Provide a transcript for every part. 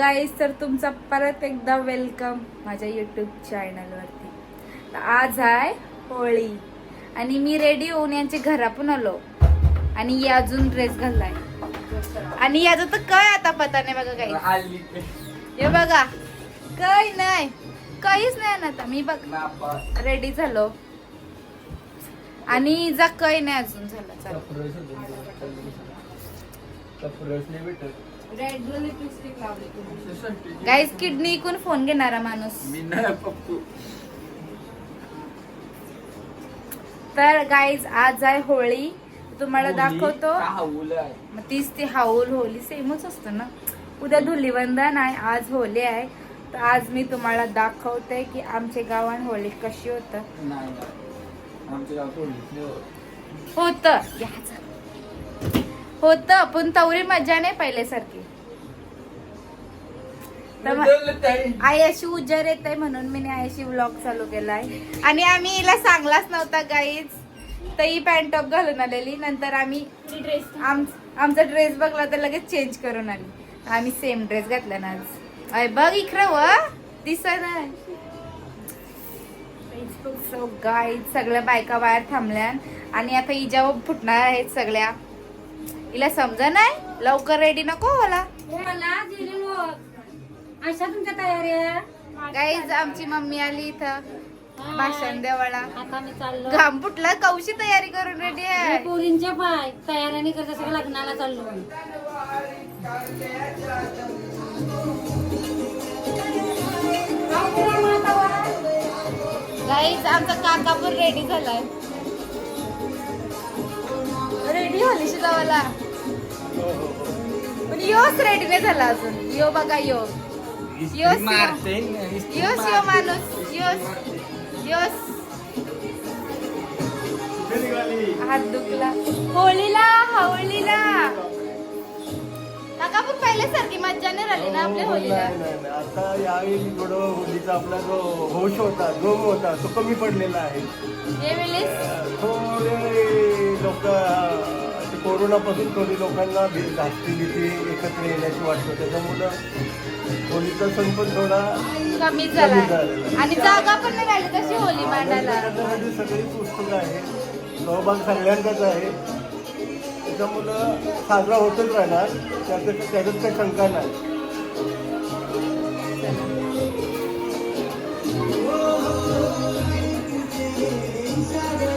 Guys तर तुमचा परत एकदा वेलकम माझ्या युट्यूब चॅनलवरती तर आज आहे होळी. आणि मी रेडी होऊन यांच्या घरातून आलो. आणि या अजून ड्रेस घाललाय. आणि याचं तर काय आता पता नाही बघा काही हे बघा. काही नाही. काहीच नाही ना आता. मी बघ. रेडी झालो. आणि जा काही नाही अजून झालं. चला तुम्ही. गाईज किडनी इकून फोन घेणारा माणूस. मी नाही पप्पू तर गाईज आज आहे होळी. तुम्हाला दाखवतो. आहे? मग तीच ती हाऊल होली सेमच असतं ना. उद्या धुलीवंदन आहे आज होली आहे. तर आज मी तुम्हाला दाखवते की आमच्या गावात होळी कशी होतं. होत. होत पण तवरी मजा नाही पहिल्यासारखी. अशी उजर येत आहे म्हणून मी आयशी व्लॉग चालू केलाय. आणि आम्ही हिला सांगलाच नव्हता गाईज तर ही पॅन्ट टॉप घालून आलेली. नंतर आम्ही आम आमचा ड्रेस बघला तर लगेच चेंज करून आली. आम्ही सेम ड्रेस घातला ना आज. अय बघ इकडं व. दिसत आहे. सो गाईज सगळ्या बायका बाहेर थांबल्या आणि आता हिच्यावर फुटणार आहेत सगळ्या. हिला समजा नाही? लवकर रेडी नको मला मला दिली अशा तुमच्या तयारी गाईज आमची मम्मी आली इथं. भाषण देवाला आता मी चाललो. घाम फुटला कौशी तयारी करून रेडी आहे? पोरींच्या पाय तयारी करत सगळं लग्नाला चाललो. गाईज आमचा काका पण रेडी झालाय. रेडी होली शिजावाला. पण योच रेडी नाही झाला अजून. यो बघा यो. योस, मारते योस यो. माणूस. योस. योस. हात दुखला. होळीला होळीला. काका पण पहिल्यासारखी मज्जा नाही राहिली ना आपल्या होळीला? नाही, नाही, नाही. आता यावेळी थोडं होलीचा आपला जो होश होता जोम होता तो कमी पडलेला आहे. यावेळेस? थोडे लोक कोरोनापासून थोडी लोकांना भी- धास्ती भीती एकत्र येण्याची वाटतं त्याच्यामुळं होलीचा सण पण थोडा कमी झाला. आणि जागा पण नाही राहिली तशी होळी मांडायला. त्याच्यामध्ये सगळीच उत्सुक आहे. सहभाग सगळ्यांचाच आहे. त्याच्यामुळं साजरा होतच राहणार. त्याच्यात त्याच्यात काही शंका नाही.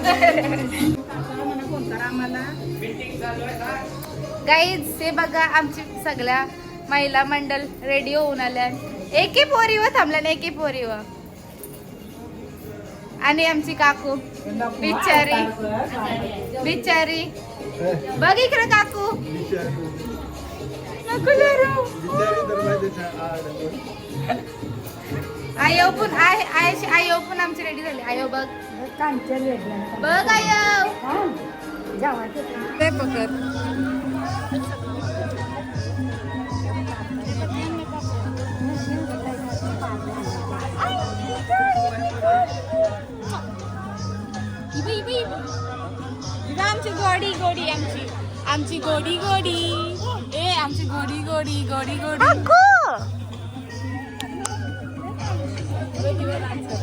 गाईज हे बघा आमची सगळ्या महिला मंडळ रेडिओ होऊन आल्या. एके पोरीवर थांबल्या ना एके पोरीवर आणि आमची काकू. बिचारी. बिचारी. बघ इकडे काकू. आयो पण आय आयशी आयो पण आमची रेडी झाली. आयो बघ. बघ आयो ते पकड इथं आमची गोडी गोडी आमची आमची गोडी गोडी ए आमची गोडी गोडी गोडी गोडी असेच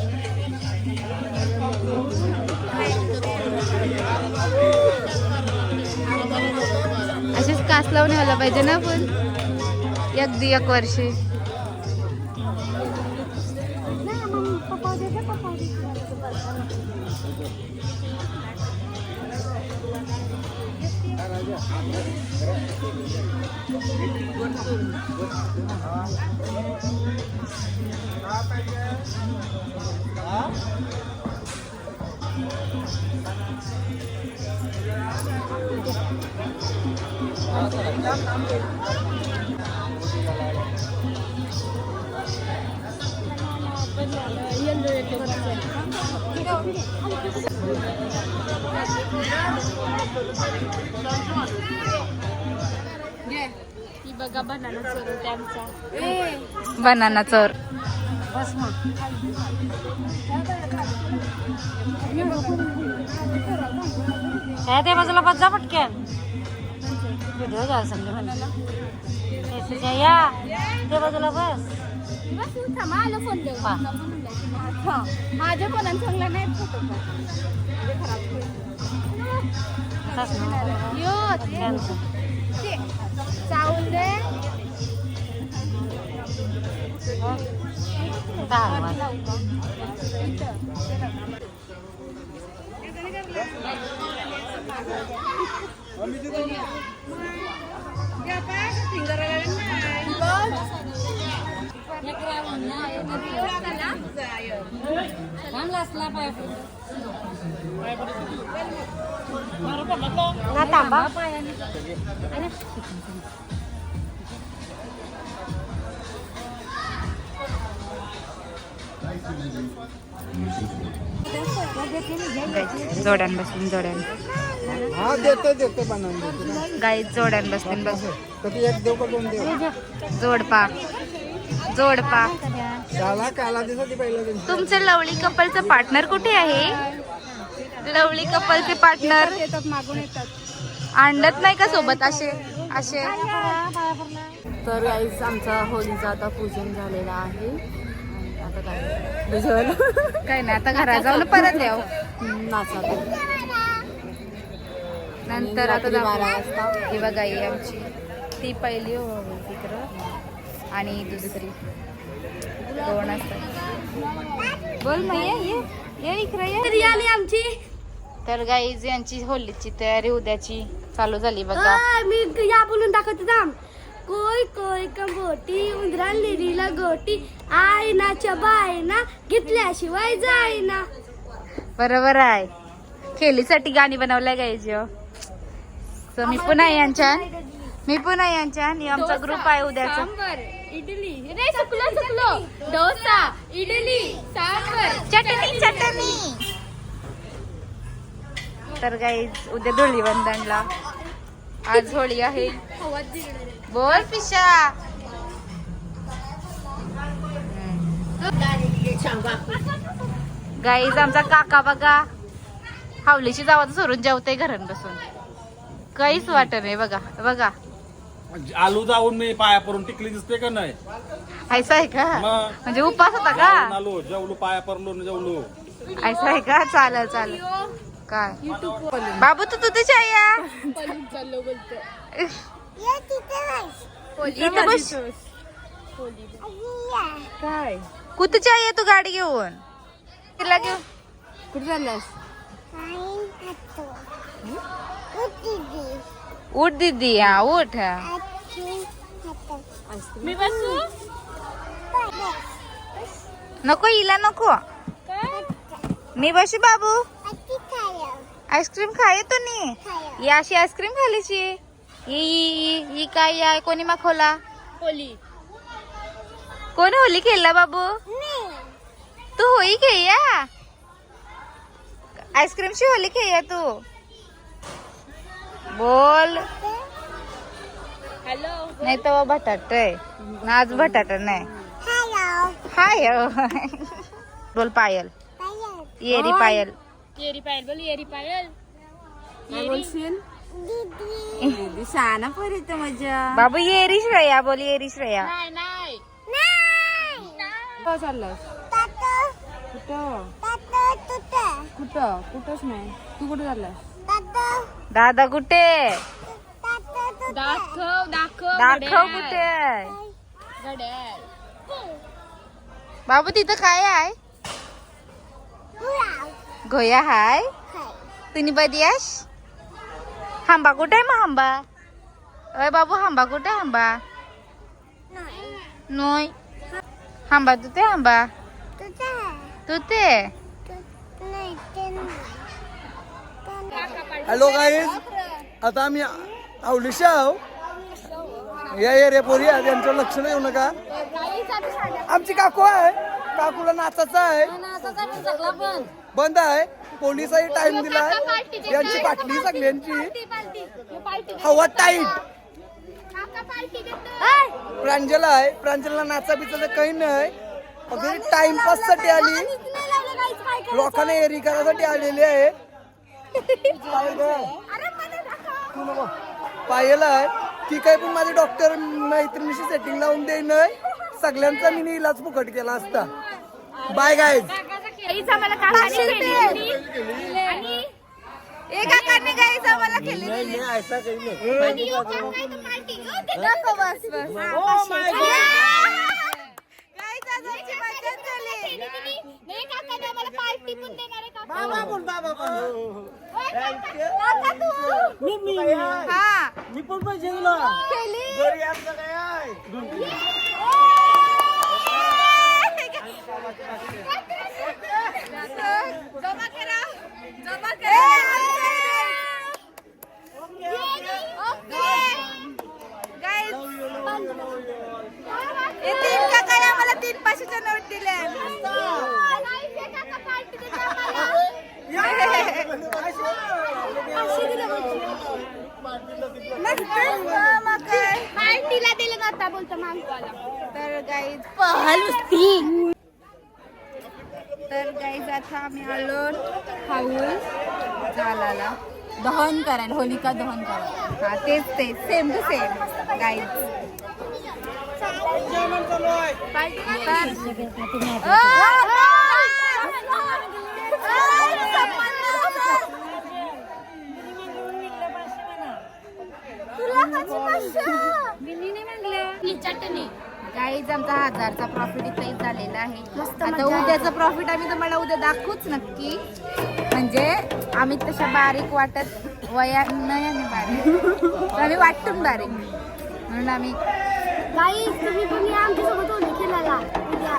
कास लावून यायला पाहिजे ना पण अगदी एक वर्षी. ही बघा बनाना चोर त्यांचा बनाना चोर बस मग ह्या त्या बाजूला बस जा पटक्यान व्हिडिओ घ्यायला सांगले म्हणाला सुजय या. ते बाजूला बस. माझ्या चांगला नाही यो त्यांचं. ते चावल दे दहा वाजता. ना थांबा जोड्यान बसून जोड्यान हा देतो देतो बनवून देतो गाई जोड्यान बसून बस कधी एक जोड्यान बसून जोड्यान. गाई जोड्यान बसून झाला जोडपा. जोडपा. तुमचं लवळी कपलचं पार्टनर कुठे आहे? लवळी कपलचे पार्टनर मागून येतात आणत नाही का सोबत असे? असे? तर आईच आमचा होळीचा आता पूजन झालेलं आहे. आता काय नाही आता घरात जाऊन परत याव नाचा नंतर आता रात्री बारा. वाजता. ही बघा ही आमची. ती पहिली हो तिकडं. आणि दुसरी. दोन असतात. बोल मग ये ये. ये इकडे ये. आली आमची? तर गाईज यांची होलीची तयारी उद्याची चालू झाली बघा. मी या बोलून दाखवते थांब. कोय कोय कंबोटी उंदरा लिरीला गोटी आईनाच्या बायना घेतल्याशिवाय जाईना. बरोबर आहे. खेलीसाठी गाणी बनवलंय गाईज सो मी पुन्हा यांच्या मी पुन्हा यांच्या आणि आमचा ग्रुप आहे उद्याचा. इडली. रे चुकलो चुकलो डोसा इडली सांबर. चटणी चटणी. तर गाईज उद्या धुळी वंदनला आज होळी आहे. बोल पिशा. गाईज आमचा काका बघा. हावलीची जावाचं सोडून जेवते घरात बसून. काहीच वाटत नाही बघा बघा. आलू जाऊन मी पाया पडून टिकली दिसते का नाही? ऐसा आहे का? म्हणजे उपास होता का? आलो जेवलो पाया पडलो न जेवलो. ऐसा आहे का? चालेल चालेल. काय? बाबू तू तुझी आई या इथं बस. काय? कुठची आई आहे तू गाडी घेऊन? तिला घेऊन. कुठे चाललास? उठ दीदी. हा उठ मी बसू? नको हिला नको. मी बसू बाबू? आईस्क्रीम खाये तू नी ही अशी आईस्क्रीम खालीची ही ही ही काय आहे? कोणी माखवला होली. कोण होली खेळला बाबू? तू होई खेळया? आईस्क्रीमची होली खेळया तू? बोल. हॅलो. नाही तर बटाट आहे. आज बटाटा नाही. हाय बोल पायल. येरी पायल. येरी पायल बोल येरी पायल. बोलशील दीदी. शहाणा पोरी मजा. बाबू येरी श्रेया बोल येरी श्रेया. नाही नाही. कुठं चाललास? कुठं? कुठं? कुठंच नाही. तू कुठं चाललास? दादा कुठे? दाखव दाखव दाखव कुठे बाबू तिथं काय आहे? घोया हाय. तुम्ही बदियाश? हांबा कुठे आहे मग हांबा? अय बाबू हांबा कुठे हांबा? नोय हांबा तू ते हांबा? तू ते? हॅलो गाईज आता आम्ही आवलीशा आहो या ये रे पोरी आज यांचं लक्ष नाही येऊ नका. आमची काकू आहे. काकूला नाचायचं आहे. बंद आहे. पोलिसाही टाइम दिलाय यांची पाटली सगळ्यांची. हवा टाईट प्रांजला आहे. प्रांजलला नाचा बिचाचं काही नाही. टाइमपाससाठी आली. लोकांना एरी करायसाठी आलेली आहे. पाहिलं आहे. ती काही पण माझी डॉक्टर मैत्रिणीशी सेटिंग लावून देईन सगळ्यांचा मी इलाज फुकट केला असता. बाय गायज एका कानी गाईच आम्हाला केली दाखव बस बस. गाईच आजारची मज्जाच झाली. हा मी पण पैसे दिला. घरी आमचं काय आहे? जमा करा जमा करा गाईज हे तीन काकाने आम्हाला तीन पाचशेच्या नोट दिल्या पार्टीला दिलं नव्हता बोलतो मागवाला तर गाईज नुसती तर गाईज आता आम्ही आलो हाऊल झाला दहन करायला होलिका दहन करायला. हा तेच तेच. Same to same guys chutney. Guys आमचा हजारचा प्रॉफिट इथे झालेला आहे. आता उद्याचं प्रॉफिट आम्ही तुम्हाला उद्या दाखवूच नक्की. म्हणजे आम्ही तशा बारीक वाटत वया नाही आम्ही बारीक आम्ही वाटून बारीक. म्हणून आम्ही गाई तुम्ही पण या आमच्यासोबत होली खेळायला. उद्या.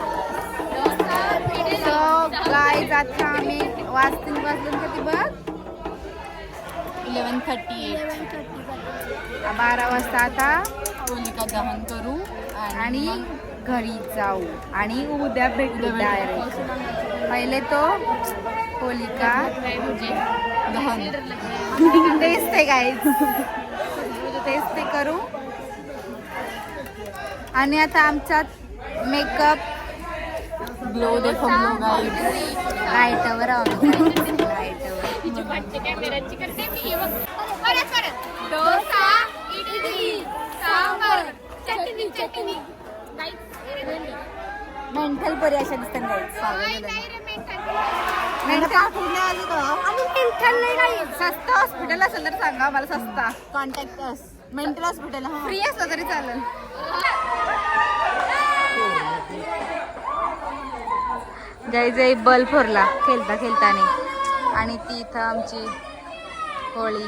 सो गाईज आता आम्ही वाजतील वाजून कधी बघ? इलेवन थर्टी बारा वाजता आता होलिका दहन करू. आणि घरी जाऊ. आणि उद्या भेटू डायरेक्ट पहिले तो होलिका दहन तेच ते काय तेच ते करू. आणि आता आमचा मेकअप ग्लो देखो लाईटवर लाईटवर डोसा इडली सांबर. चटणी चटणी. मेंटल परी अशा दिसतात सस्ता हॉस्पिटल असेल तर सांगा मला सस्ता. कॉन्टॅक्ट अस मेंटल हॉस्पिटल फ्री असलं तरी चालेल. गाईज बल्ब फोरला खेळता खेळताना. आणि ती इथं आमची होळी.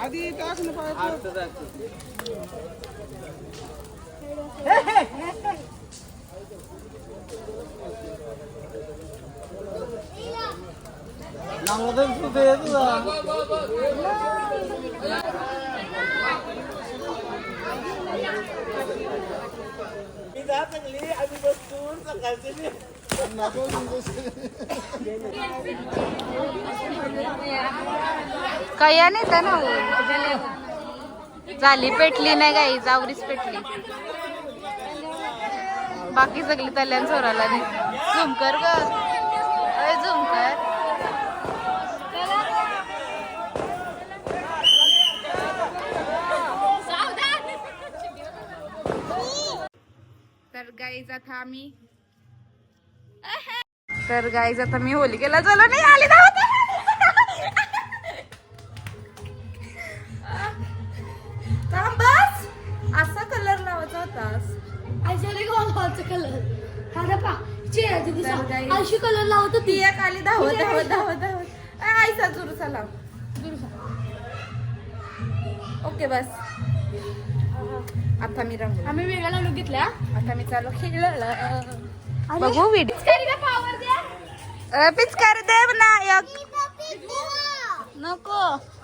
అది తాకిన పాటు నాకు తెలుసు चल कया नेता ना हो. झाली पेटली नाही गाई जावरीच पेटली. बाकी सगळी तल्यान चोराला नाही झुम कर ग अय झुम कर तर गाईज आता आम्ही तर गाईज आता मी होली गेला चलो नाही आली धावत थांब बस. असा कलर लावायचा घालायचा कलर हा पा चेहऱ्याचे तर दिसा काही- आयशी कलर लावत होती. ती एक आली धावत धावत धावत धावत. अय, आईचा जुरुसा लाव. ओके बस. आता मी रंगू आम्ही वेगळा लोक घेतल्या. आता मी चालू खेळलं बघू व्हिडिओ पिचकार दे नायक नको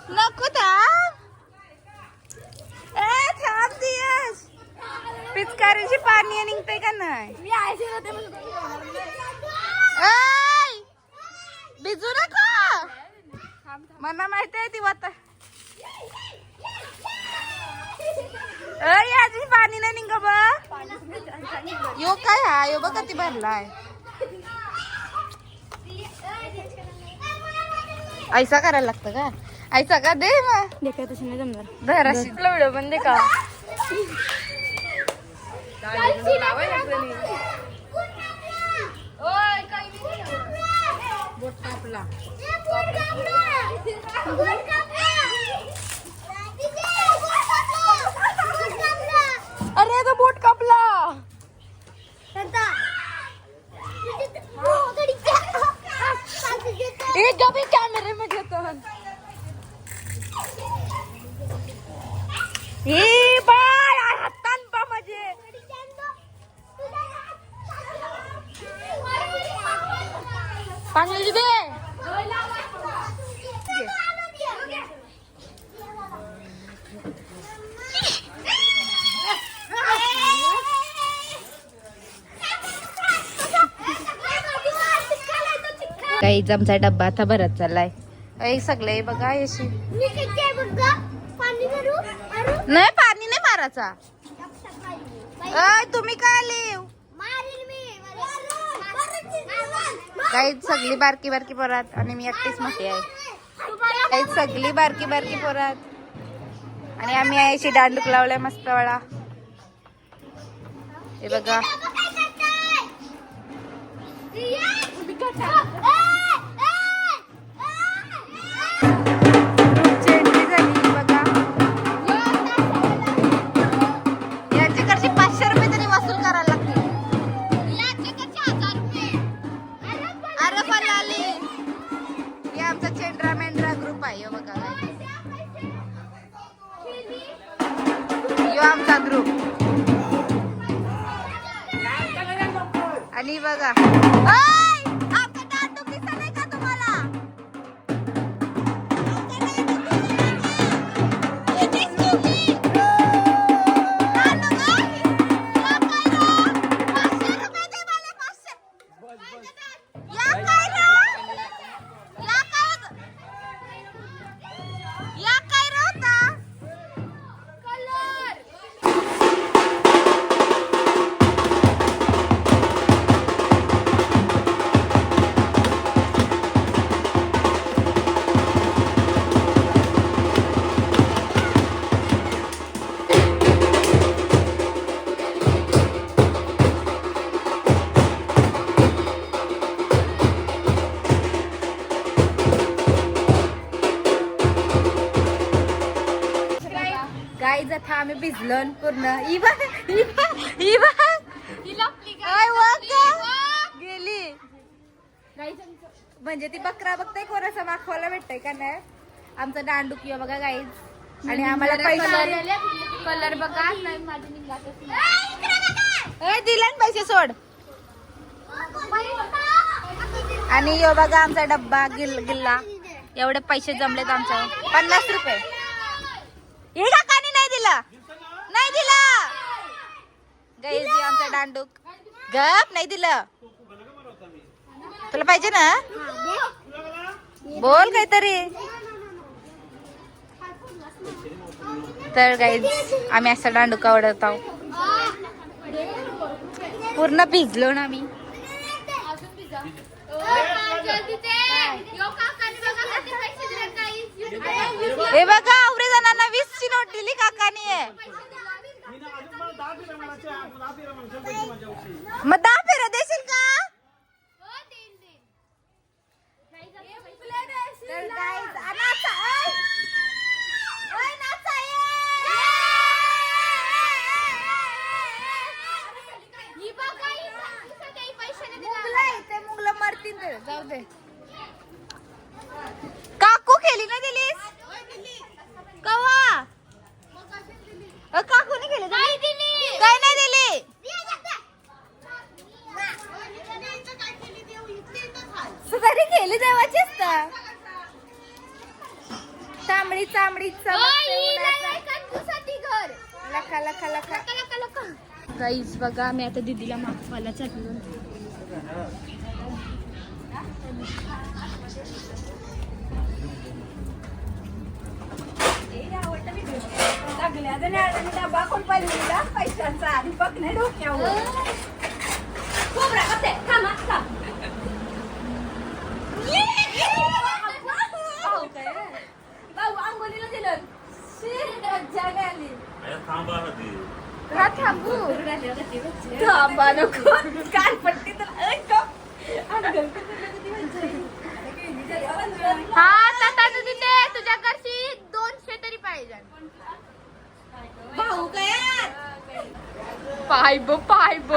नको थांब ए थांब दियस पिचकारीची पाणी निघते का नाही! भिजू नको. मला माहिती आहे ती वाता अय अजून पाणी नाही निघ बा. यो काय हा? यो बघ किती भरलाय. ऐसा करायला लागतं का? ऐसा का? दे मग. देखा तशी नाही जमणार धराशी व्हिडिओ पण दे का? बोट कापला. अरे तो बोट कापला। एक गबी कॅमेरे मध्ये येतो हे। बाय हातान पा माझे। पाणी दे। काहीच आमचा डब्बा आता भरत चाललाय. ऐ सगळे बघा यशी नाही पाणी नाही मारायचा. अय तुम्ही काय आले? काही सगळी बारकी बारकी पोरात आणि मी एकटीच मोठी आहे. काही सगळी बारकी बारकी पोरात आणि आम्ही यायची दांडूक लावलाय मस्त वाळा हे बघा. हे आमचा चेंड्रा मेंढरा ग्रुप आहे ह्यो बघा. यो आमचा ग्रुप आणि बघा. भिजलो पूर्ण बा ई बा काय गेली. म्हणजे ती बकरा बघताय कोणाचा दाखवायला भेटतंय का नाही? आमचा दांडू किंवा बघा गाईज आणि आम्हाला पैसे कलर बघा. दिला ना पैसे सोड. आणि यो बघा आमचा डब्बा गिल गिल्ला. एवढे पैसे जमलेत आमच्या पन्नास रुपये. हे काकानी नाही दिला. नाही दिला. गैजी आमचा दांडूक. गप नाही दिलं. तुला पाहिजे ना? बोल काहीतरी. तर गाईज आम्ही असा दांडूक आवडत आहोत. पूर्ण भिजलो ना आम्ही. हे बघा आवरे जणांना वीस ची नोट दिली काकानी. आहे मग दहा फेऱ्या देशील का? तर guys, आ, नाचा, ऐ. ऐ, नाचा, ये. मुंगलं आहे, ते मुंगलं मरतील ते, जाऊ दे काकू खेळली ना दिलीस कवा अ, काकूने खेळली काय काय नाही दिली सुधारी खेळली देवाची असता. तांबडी चांबडी लखा लखा लखा. गाईज बघा मी आता दीदीला मागवायला चटलो पैशांचा आणि बघ नाही डोक्यावर. भाऊ अंगोलीला दिलं मज्जा आली हा थांबू थांबा नको कानपट्टी तर. हा तिथे दोनशे पाहिजे. भाऊ काय? पाय ब पाय ब.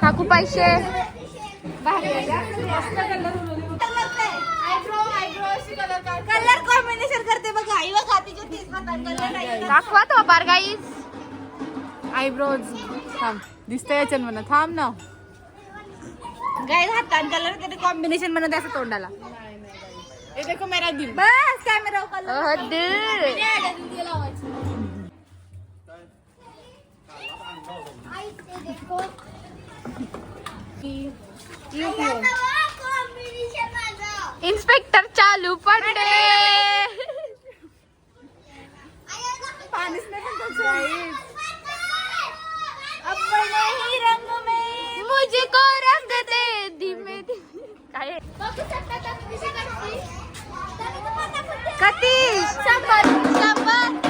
काकू पैसे. कलर कॉम्बिनेशन करते बघा. दाखवा तो बार गाईज आयब्रोज थांब. दिसतंय याच्यात म्हणा. थांब ना. गाईज हातान कलर कॉम्बिनेशन म्हणत असं तोंडाला. बस कॅमेरा चालू पडे अपने ही रंग में मुझको रंग दे धीमे धीमे. काय? कती शंभर शंभर.